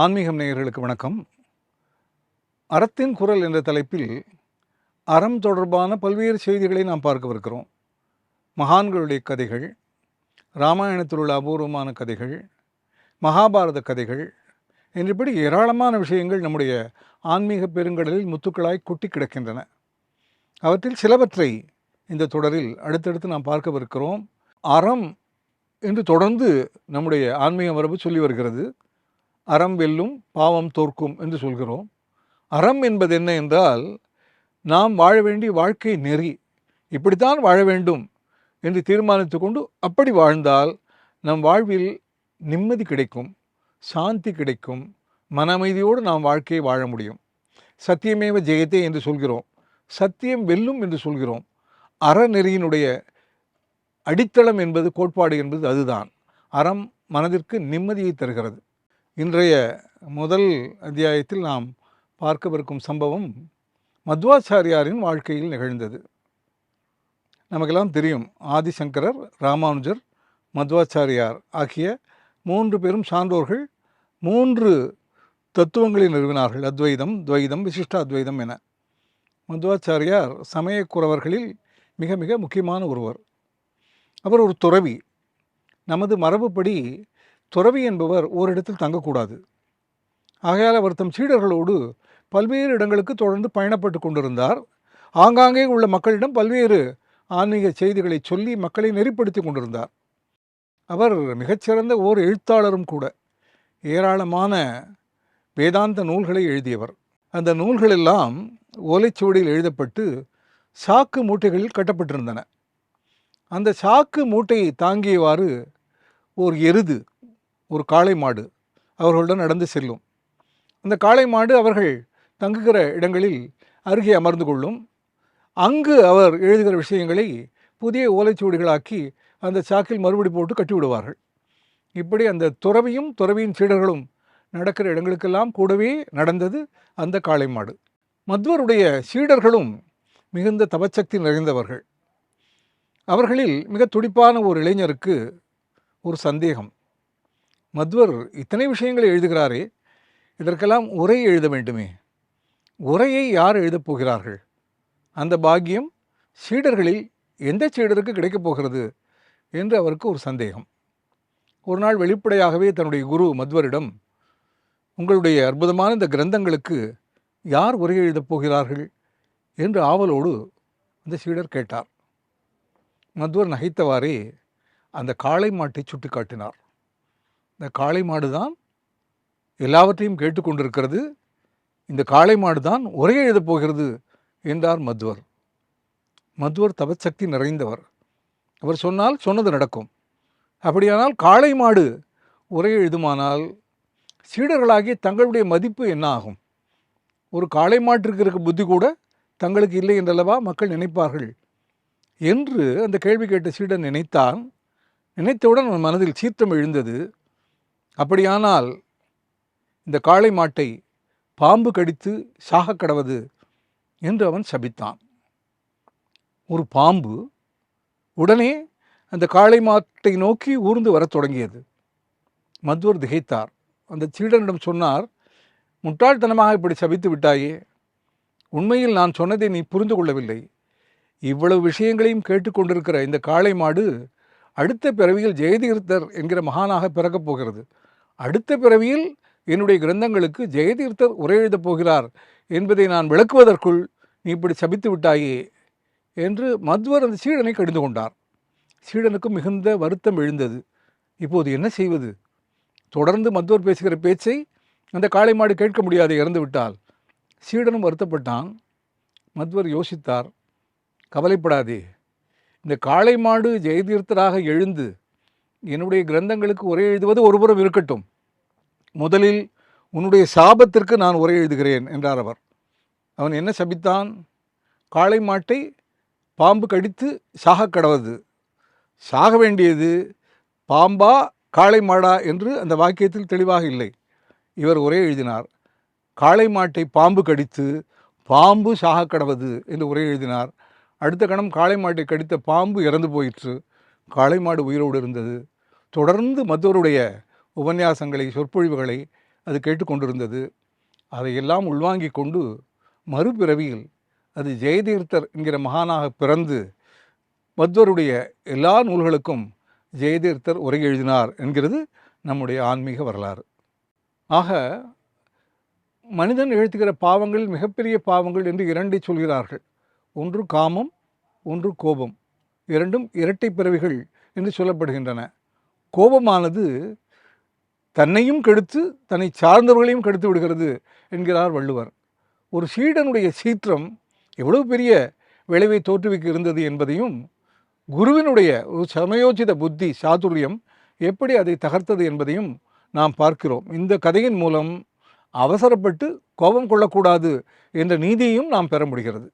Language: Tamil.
ஆன்மீகம் நேயர்களுக்கு வணக்கம். அறத்தின் குரல் என்ற தலைப்பில் அறம் தொடர்பான பல்வேறு செய்திகளை நாம் பார்க்கவிருக்கிறோம். மகான்களுடைய கதைகள் ராமாயணத்தில் உள்ள அபூர்வமான கதைகள் மகாபாரத கதைகள் என்றபடி ஏராளமான விஷயங்கள் நம்முடைய ஆன்மீக பெருங்கடலில் முத்துக்களாய் கொட்டி கிடக்கின்றன. அவற்றில் சிலவற்றை இந்த தொடரில் அடுத்தடுத்து நாம் பார்க்கவிருக்கிறோம். அறம் என்று தொடர்ந்து நம்முடைய ஆன்மீக மரபு சொல்லி வருகிறது. அறம் வெல்லும் பாவம் தோற்கும் என்று சொல்கிறோம். அறம் என்பது என்ன என்றால் நாம் வாழ வேண்டிய வாழ்க்கை நெறி. இப்படித்தான் வாழ வேண்டும் என்று தீர்மானித்து கொண்டு அப்படி வாழ்ந்தால் நம் வாழ்வில் நிம்மதி கிடைக்கும் சாந்தி கிடைக்கும் மன அமைதியோடு நாம் வாழ்க்கையை வாழ முடியும். சத்தியமேவ ஜெயத்தே என்று சொல்கிறோம். சத்தியம் வெல்லும் என்று சொல்கிறோம். அறநெறியினுடைய அடித்தளம் என்பது கோட்பாடு என்பது அதுதான். அறம் மனதிற்கு நிம்மதியை தருகிறது. இன்றைய முதல் அத்தியாயத்தில் நாம் பார்க்கவிருக்கும் சம்பவம் மத்வாச்சாரியாரின் வாழ்க்கையில் நிகழ்ந்தது. நமக்கெல்லாம் தெரியும் ஆதிசங்கரர் ராமானுஜர் மத்வாச்சாரியார் ஆகிய மூன்று பேரும் சான்றோர்கள் மூன்று தத்துவங்களை நிறுவினார்கள். அத்வைதம் துவைதம் விசிஷ்ட அத்வைதம் என. மத்வாச்சாரியார் சமயக்குறவர்களில் மிக மிக முக்கியமான ஒருவர். அவர் ஒரு துறவி. நமது மரபுப்படி துறவி என்பவர் ஓரிடத்தில் தங்கக்கூடாது. ஆகையால் அவர் தம் சீடர்களோடு பல்வேறு இடங்களுக்கு தொடர்ந்து பயணப்பட்டு கொண்டிருந்தார். ஆங்காங்கே உள்ள மக்களிடம் பல்வேறு ஆன்மீக செய்திகளை சொல்லி மக்களை நெறிப்படுத்தி கொண்டிருந்தார். அவர் மிகச்சிறந்த ஓர் எழுத்தாளரும் கூட. ஏராளமான வேதாந்த நூல்களை எழுதியவர். அந்த நூல்கள் எல்லாம் ஓலைச்சுவடியில் எழுதப்பட்டு சாக்கு மூட்டைகளில் கட்டப்பட்டிருந்தன. அந்த சாக்கு மூட்டையை தாங்கியவாறு ஓர் எருது ஒரு காளை மாடு அவர்களுடன் நடந்து செல்லும். அந்த காளை மாடு அவர்கள் தங்குகிற இடங்களில் அருகே அமர்ந்து கொள்ளும். அங்கு அவர் எழுதுகிற விஷயங்களை புதிய ஓலைச்சுவடிகளாக்கி அந்த சாக்கில் மறுபடி போட்டு கட்டிவிடுவார்கள். இப்படி அந்த துறவியும் துறவியின் சீடர்களும் நடக்கிற இடங்களுக்கெல்லாம் கூடவே நடந்தது அந்த காளை மாடு. மத்வருடைய சீடர்களும் மிகுந்த தபச்சக்தி நிறைந்தவர்கள். அவர்களில் மிக துடிப்பான ஒரு இளைஞருக்கு ஒரு சந்தேகம். மத்வர் இத்தனை விஷயங்களை எழுதுகிறாரே. இதற்கெல்லாம் உரை எழுத வேண்டுமே. உரையை யார் எழுதப் போகிறார்கள்? அந்த பாக்கியம் சீடர்களில் எந்த சீடருக்கு கிடைக்கப் போகிறது என்று அவருக்கு ஒரு சந்தேகம். ஒரு நாள் வெளிப்படையாகவே தன்னுடைய குரு மத்வரிடம் உங்களுடைய அற்புதமான இந்த கிரந்தங்களுக்கு யார் உரை எழுதப் போகிறார்கள்? என்று ஆவலோடு அந்த சீடர் கேட்டார். மத்வர் நகைத்தவாறே அந்த காளை மாட்டை சுட்டி காட்டினார் இந்த காளை மாடு தான் எல்லாவற்றையும் கேட்டுக்கொண்டிருக்கிறது. இந்த காளை மாடு தான் உரை எழுதப் போகிறது என்றார் மத்வர். மத்வர் தபசக்தி நிறைந்தவர். அவர் சொன்னால் சொன்னது நடக்கும். அப்படியானால் காளை மாடு உரை எழுதுமானால் சீடர்களாகிய தங்களுடைய மதிப்பு என்ன ஆகும்? ஒரு காளை மாட்டிற்கு இருக்க புத்தி கூட தங்களுக்கு இல்லை என்றல்லவா மக்கள் நினைப்பார்கள்? என்று அந்த கேள்வி கேட்ட சீடன் நினைத்தான். நினைத்தவுடன் அவன் மனதில் சீற்றம் எழுந்தது. அப்படியானால் இந்த காளை மாட்டை பாம்பு கடித்து சாக கடவது என்று அவன் சபித்தான். ஒரு பாம்பு உடனே அந்த காளை மாட்டை நோக்கி ஊர்ந்து வரத் தொடங்கியது. மதுவர் திகைத்தார். அந்த சீடனிடம் சொன்னார் முட்டாள்தனமாக இப்படி சபித்து விட்டாயே உண்மையில் நான் சொன்னதை நீ புரிந்து கொள்ளவில்லை. இவ்வளவு விஷயங்களையும் கேட்டுக்கொண்டிருக்கிற இந்த காளை மாடு அடுத்த பிறவியில் ஜெயதீர்த்தர் என்கிற மகானாக பிறக்கப் போகிறது. அடுத்த பிறவியில் என்னுடைய கிரந்தங்களுக்கு ஜெயதீர்த்தர் உரை எழுதப் போகிறார் என்பதை நான் விளக்குவதற்குள் நீ இப்படி சபித்து விட்டாயே என்று மத்வர் அந்த சீடனை கடிந்து கொண்டார். சீடனுக்கு மிகுந்த வருத்தம் எழுந்தது. இப்போது என்ன செய்வது? தொடர்ந்து மத்வர் பேசுகிற பேச்சை அந்த காளை மாடு கேட்க முடியாது இறந்து விட்டால் சீடனும் வருத்தப்பட்டான். மத்வர் யோசித்தார். கவலைப்படாதே. இந்த காளை மாடு ஜெயதீர்த்தராக எழுந்து என்னுடைய கிரந்தங்களுக்கு உரை எழுதுவது ஒருபுறம் இருக்கட்டும். முதலில் உன்னுடைய சாபத்திற்கு நான் உரை எழுதுகிறேன் என்றார் அவர். அவன் என்ன சபித்தான்? காளை மாட்டை பாம்பு கடித்து சாக கடவது. சாக வேண்டியது பாம்பா காளை மாடா என்று அந்த வாக்கியத்தில் தெளிவாக இல்லை. இவர் உரை எழுதினார். காளை மாட்டை பாம்பு கடித்து பாம்பு சாக கடவது என்று உரை எழுதினார். அடுத்த கணம் காளை மாட்டை கடித்த பாம்பு இறந்து போயிற்று. காளை மாடு உயிரோடு இருந்தது. தொடர்ந்து மற்றவருடைய உபன்யாசங்களை சொற்பொழிவுகளை அது கேட்டுக்கொண்டிருந்தது அதையெல்லாம் உள்வாங்கி கொண்டு மறுபிறவியில் அது ஜெயதீர்த்தர் என்கிற மகானாக பிறந்து மத்வருடைய எல்லா நூல்களுக்கும் ஜெயதீர்த்தர் உரை எழுதினார் என்கிறது நம்முடைய ஆன்மீக வரலாறு. ஆக மனிதன் எழுத்துகிற பாவங்கள் மிகப்பெரிய பாவங்கள் என்று இரண்டை சொல்கிறார்கள். ஒன்று காமம் ஒன்று கோபம். இரண்டும் இரட்டை பிறவிகள் என்று சொல்லப்படுகின்றன. கோபமானது தன்னையும் கெடுத்து தன்னை சார்ந்தவர்களையும் கெடுத்து விடுகிறது என்கிறார் வள்ளுவர். ஒரு சீடனுடைய சீற்றம் எவ்வளவு பெரிய விளைவை தோற்றுவிக்க இருந்தது என்பதையும் குருவினுடைய ஒரு சமயோச்சித புத்தி சாதுரியம் எப்படி அதை தகர்த்தது என்பதையும் நாம் பார்க்கிறோம். இந்த கதையின் மூலம் அவசரப்பட்டு கோபம் கொள்ளக்கூடாது என்ற நீதியையும் நாம் பெற முடிகிறது.